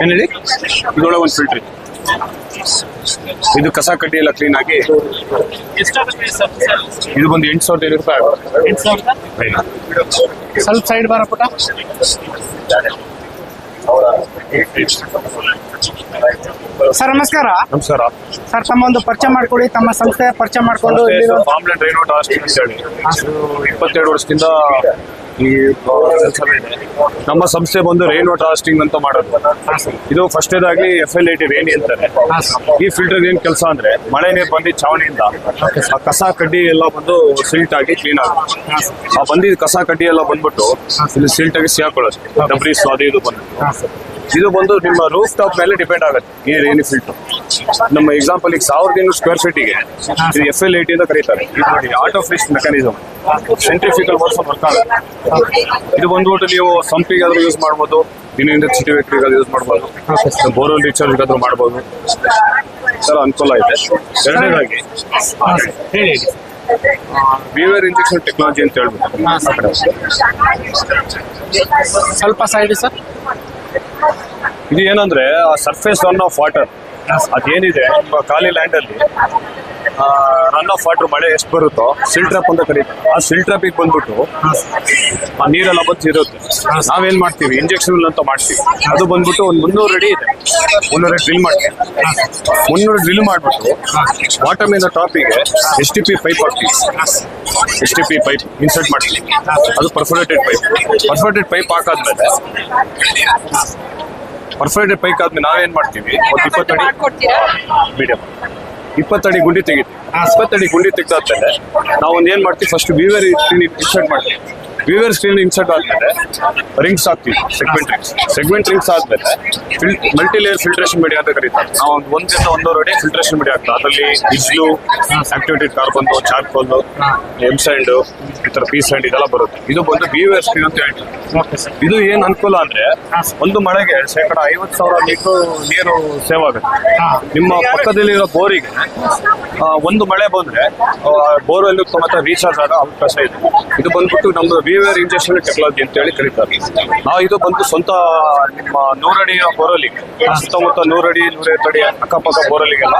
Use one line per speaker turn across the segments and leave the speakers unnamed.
ಹೇಳಿ ಇದೊಳಗೆ ಒಂದು ಫಿಲ್ಟರ್ ಇದು. ಕಸ ಕಡ್ಡಿ ಎಲ್ಲ ಕ್ಲೀನ್ ಆಗಿ ಇದು ಬಂದು ಎಂಟು ಸಾವಿರದ ಐನೂರು ರೂಪಾಯಿ ಆಗುತ್ತೆ.
ಸ್ವಲ್ಪ ಸೈಡ್ ಬಾರ ಪುಟ
ಸರ್ ನಮಸ್ಕಾರ.
ನಮಸ್ಕಾರ.
ಸರ್ ತಮ್ಮ ಒಂದು ಪರಿಚಯ ಮಾಡ್ಕೊಡಿ ತಮ್ಮ ಸಂಸ್ಥೆ ಪರಿಚಯ ಮಾಡ್ಕೊಂಡು ಇಲ್ಲಿರೋ
ರೈನೋಟ್ ಹಾಸ್ಟೆಲ್ ಅಂತ ಹೇಳಿ. ಇದು ಇಪ್ಪತ್ತೆರಡು ವರ್ಷದಿಂದ ಈ ಕೆಲಸ ಇದೆ. ನಮ್ಮ ಸಂಸ್ಥೆ ಬಂದು ರೈನ್ ವಾಟರ್ ಹಾಸ್ಟಿಂಗ್ ಅಂತ ಮಾಡೋದು ಇದು ಫಸ್ಟ್ ಇದಾಗಿ ಎಫ್ ಎಲ್ ಐಟಿ ರೇಣಿ ಅಂತಾರೆ. ಈ ಫಿಲ್ಟರ್ ಏನ್ ಕೆಲಸ ಅಂದ್ರೆ ಮಳೆ ನೀರು ಬಂದು ಚಾವಣಿಯಿಂದ ಆ ಕಸ ಕಡ್ಡಿ ಎಲ್ಲ ಬಂದು ಸಿಲ್ಟ್ ಆಗಿ ಕ್ಲೀನ್ ಆಗುತ್ತೆ. ಆ ಬಂದಿದ್ದ ಕಸ ಕಡ್ಡಿ ಎಲ್ಲ ಬಂದ್ಬಿಟ್ಟು ಇಲ್ಲಿ ಸಿಲ್ಟ್ ಆಗಿ ಸಿಹಾಕೊಳ್ಳುತ್ತೆ ಡಬ್ರಿ ಸ್ವಾದಿ ಇದು ಬಂದು. ಇದು ಬಂದು ನಿಮ್ಮ ರೂಫ್ ಟಾಪ್ ಮೇಲೆ ಡಿಪೆಂಡ್ ಆಗುತ್ತೆ, ಈ ರೇನಿ ಫಿಲ್ಟರ್ ನಮ್ಮ ಎಕ್ಸಾಂಪಲ್ ಈಗ ಸಾವಿರದ ಇನ್ನೂರು ಸ್ಕ್ವೇರ್ ಫೀಟಿಗೆ ಇದು ಎಫ್ ಎಲ್ ಏಟಿ ಅಂತ ಕರೀತಾರೆ. ಇದು ನೋಡಿ auto fish mechanism verse work ಆಗುತ್ತೆ ಇದು. ಬಂದ್ಬಿಟ್ಟು ನೀವು ಸಂಪಿಗೆ ಆದ್ರೂ ಯೂಸ್ ಮಾಡ್ಬೋದು ದಿನದಿಂದ ಸಿಟಿ ವೆಹಿಕಲ್ಗೆ ಯೂಸ್ ಮಾಡ್ಬೋದು, ಬೋರ್ವೆಲ್ ರೀಚಾರ್ಜ್ ಆದ್ರೂ ಮಾಡ್ಬೋದು. ಸರ್ ಅನುಕೂಲ ಇದೆ. ಎರಡನೇದಾಗಿ ವಿವರ್ ಇಂಜೆಕ್ಷನ್ ಟೆಕ್ನಾಲಜಿ ಅಂತ ಹೇಳ್ಬಿಟ್ಟು.
ಸ್ವಲ್ಪ ಸೈಡ್ ಸರ್
ಇದು ಏನಂದ್ರೆ ಸರ್ಫೇಸ್ ರನ್ ಆಫ್ ವಾಟರ್ ಅದೇನಿದೆ ಖಾಲಿ ಲ್ಯಾಂಡ್ ಅಲ್ಲಿ ರನ್ ಆಫ್ ವಾಟರ್ ಮಳೆ ಎಷ್ಟು ಬರುತ್ತೋ ಸಿಲ್ಟ್ರಪ್ ಅಂತ ಕರೀತಾರೆ ಆ ಸಿಲ್ಟ್ರಪಿಗೆ ಬಂದ್ಬಿಟ್ಟು, ಆ ನೀರೆಲ್ಲ ಬಂದು ಇರುತ್ತೆ ನಾವೇನ್ ಮಾಡ್ತೀವಿ ಇಂಜೆಕ್ಷನ್ ಅಂತ ಮಾಡ್ತೀವಿ. ಅದು ಬಂದ್ಬಿಟ್ಟು ಒಂದು ಮುನ್ನೂರು ಅಡಿ ಇದೆ. ಮುನ್ನೂರ ಡ್ರಿಲ್ ಮಾಡ್ತೀವಿ. ಮುನ್ನೂರು ಡ್ರಿಲ್ ಮಾಡ್ಬಿಟ್ಟು ಬಾಟಮ್ ಇಂದ ಟಾಪಿಗೆ ಎಸ್ ಟಿ ಪಿ ಪೈಪ್ ಹಾಕ್ತೀವಿ. S T P pipe insert ಮಾಡ್ತೀವಿ. ಅದು ಪರ್ಫೋರೇಟೆಡ್ ಪೈಪ್ ಪರ್ಫೋರೇಟೆಡ್ ಪೈಪ್ ಹಾಕಾದ್ಮೇಲೆ ಪರ್ಫೋರೇಟೆಡ್ ಪೈಕ್ ಆದ್ಮೇಲೆ ನಾವೇನ್ ಮಾಡ್ತೀವಿ? ಒಂದು ಇಪ್ಪತ್ತಡಿ ಮೀಡಿಯಂ ಇಪ್ಪತ್ತಡಿ ಗುಂಡಿ ತೆಗಿತೀವಿ. ಇಪ್ಪತ್ತಡಿ ಗುಂಡಿ ತೆಗ್ದಾದ್ಮೇಲೆ ನಾವು ಒಂದು ಏನ್ ಮಾಡ್ತೀವಿ? ಫಸ್ಟ್ ವೀವರ್ ಇನ್ಸರ್ಟ್ ಮಾಡ್ತೀವಿ. ವೀವರ್ ಸ್ಕ್ರೀನ್ ಇನ್ಸರ್ಟ್ ಆದ್ಮೇಲೆ ರಿಂಗ್ಸ್ ಹಾಕ್ತೀವಿ ಸೆಗ್ಮೆಂಟ್ ರಿಂಗ್ಸ್ ಸೆಗ್ಮೆಂಟ್ ರಿಂಗ್ಸ್ ಆದ್ಮೇಲೆ fill multi layer filtration media ಅಂತ ಕರೀತಾರೆ. ನಾವು ಒಂದು ಒಂದರಿಂದ ಒಂದೂವರೆ ಅಡಿ ಫಿಲ್ಟ್ರೇಷನ್ ಮೀಡಿಯಾ ಆಗ್ತದೆ ಅದರಲ್ಲಿ ಇಜ್ಲು activated carbon charcoal M sand ಈ ಥರ ಪಿ ಸ್ಯಾಂಡ್ ಇದೆಲ್ಲ ಬರುತ್ತೆ. ಇದು ಬಂದು ವೀವರ್ ಸ್ಕ್ರೀನ್ ಅಂತ ಹೇಳ್ತೀವಿ ಇದು ಏನು ಅನುಕೂಲ ಅಂದರೆ ಒಂದು ಮಳೆಗೆ ಶೇಕಡ ಐವತ್ತು ಸಾವಿರ ಲೀಟರ್ ನೀರು ಸೇವ್ ಆಗುತ್ತೆ. ನಿಮ್ಮ ಪಕ್ಕದಲ್ಲಿರೋ ಬೋರಿಗೆ ಒಂದು ಮಳೆ ಬಂದ್ರೆ ಬೋರ್ವೆಲ್ ಮತ್ತೆ ರೀಚಾರ್ಜ್ ಆಗೋ ಅವಕಾಶ ಇದೆ. ಇದು ಬಂದ್ಬಿಟ್ಟು ನಮ್ದು ವಿವೇರ್ ಇಂಜೆಕ್ಷನ್ ಟೆಕ್ನಾಲಜಿ ಅಂತ ಹೇಳಿ ಕರೀತಾರೆ. ನಾವು ಇದು ಬಂದು ಸ್ವಂತ ನಿಮ್ಮ ನೂರಡಿ ಬೋರಲ್ಲಿಗೆ ಸುತ್ತಮುತ್ತ ನೂರಡಿ ನೂರೈವತ್ತು ಅಡಿ ಅಕ್ಕಪಕ್ಕ ಬೋರಲ್ಲಿಗೆಲ್ಲ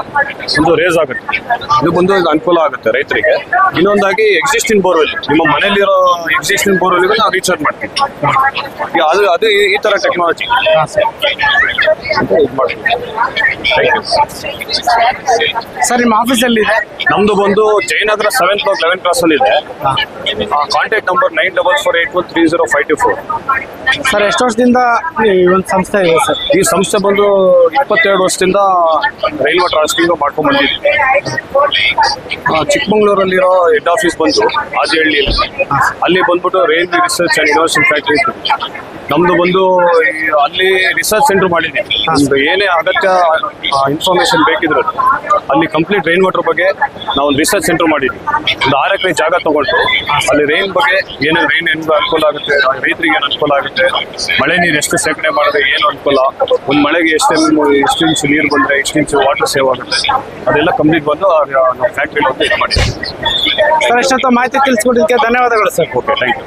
ಒಂದು ರೇಸ್ ಆಗುತ್ತೆ. ಇದು ಬಂದು ಅನುಕೂಲ ಆಗುತ್ತೆ ರೈತರಿಗೆ. ಇನ್ನೊಂದಾಗಿ ಎಕ್ಸಿಸ್ಟಿಂಗ್ ಬೋರ್ವೆಲ್ ನಿಮ್ಮ ಮನೆಯಲ್ಲಿರೋ ಎಕ್ಸಿಸ್ಟಿಂಗ್ ಬೋರ್ವೆಲ್ಗೆ ನಾವು ರೀಚಾರ್ಜ್ ಮಾಡ್ತೀವಿ ಅದು ಅದು ಈ- ತರ ಟೆಕ್ನಾಲಜಿ.
ಸರ್ ನಿಮ್ಮ ಆಫೀಸ್ ಅಲ್ಲಿ ಇದೆ.
ನಮ್ದು ಬಂದು Jayanagar seventh block eleven cross ಅಲ್ಲಿ ಇದೆ. Contact number nine double four eight one three zero five two four
sir ಎಷ್ಟು ವರ್ಷದಿಂದ ಈ ಒಂದು ಸಂಸ್ಥೆ ಇದೆ ಸರ್?
ಈ ಸಂಸ್ಥೆ ಬಂದು ಇಪ್ಪತ್ತೆರಡು ವರ್ಷದಿಂದ ರೈಲ್ವೆ ಟ್ರಾನ್ಸ್ಫಿಂಗ್ ಮಾಡ್ಕೊಂಡು ಬಂದಿದ್ವಿ ಆ, ಚಿಕ್ಕಮಂಗ್ಳೂರಲ್ಲಿರೋ ಹೆಡ್ ಆಫೀಸ್ ಬಂದು ಆದಿಹಳ್ಳಿ ಅಲ್ಲಿ ಬಂದ್ಬಿಟ್ಟು railway research and innovation factory ಇತ್ತು. ನಮ್ದು ಒಂದು ಈ ಅಲ್ಲಿ ರಿಸರ್ಚ್ ಸೆಂಟರ್ ಮಾಡಿದ್ವಿ. ನಮ್ದು ಏನೇ ಅಗತ್ಯ ಇನ್ಫಾರ್ಮೇಶನ್ ಬೇಕಿದ್ರು ಅಲ್ಲಿ ಕಂಪ್ಲೀಟ್ ರೈನ್ ವಾಟರ್ ಬಗ್ಗೆ ನಾವು ಒಂದು ರಿಸರ್ಚ್ ಸೆಂಟರ್ ಮಾಡಿದ್ವಿ. ಒಂದು ಆರು ಎಕರೆ ಜಾಗ ತಗೊಂಡು ಅಲ್ಲಿ ರೈನ್ ಬಗ್ಗೆ ಏನೇನು ರೈನ್ ಏನು ಅನುಕೂಲ ಆಗುತ್ತೆ ರೈತರಿಗೆ ಏನು ಅನುಕೂಲ ಆಗುತ್ತೆ ಮಳೆ ನೀರು ಎಷ್ಟು ಸೇವನೆ ಮಾಡಿದ್ರೆ ಏನು ಅನುಕೂಲ ಒಂದು ಮಳೆಗೆ ಎಷ್ಟು ಎಷ್ಟು ಇಂಚು ನೀರು ಬಂದರೆ ಎಷ್ಟು ಇಂಚು ವಾಟರ್ ಸೇವ್ ಆಗುತ್ತೆ ಅದೆಲ್ಲ ಕಂಪ್ಲೀಟ್ ಬಂದು ಫ್ಯಾಕ್ಟ್ರಿ ಮಾಡಿದ್ವಿ.
ಸರ್ ಎಷ್ಟು ಮಾಹಿತಿ ತಿಳಿಸ್ಕೊಟ್ಟಿದ್ದಕ್ಕೆ ಧನ್ಯವಾದಗಳು ಸರ್.
Okay thank you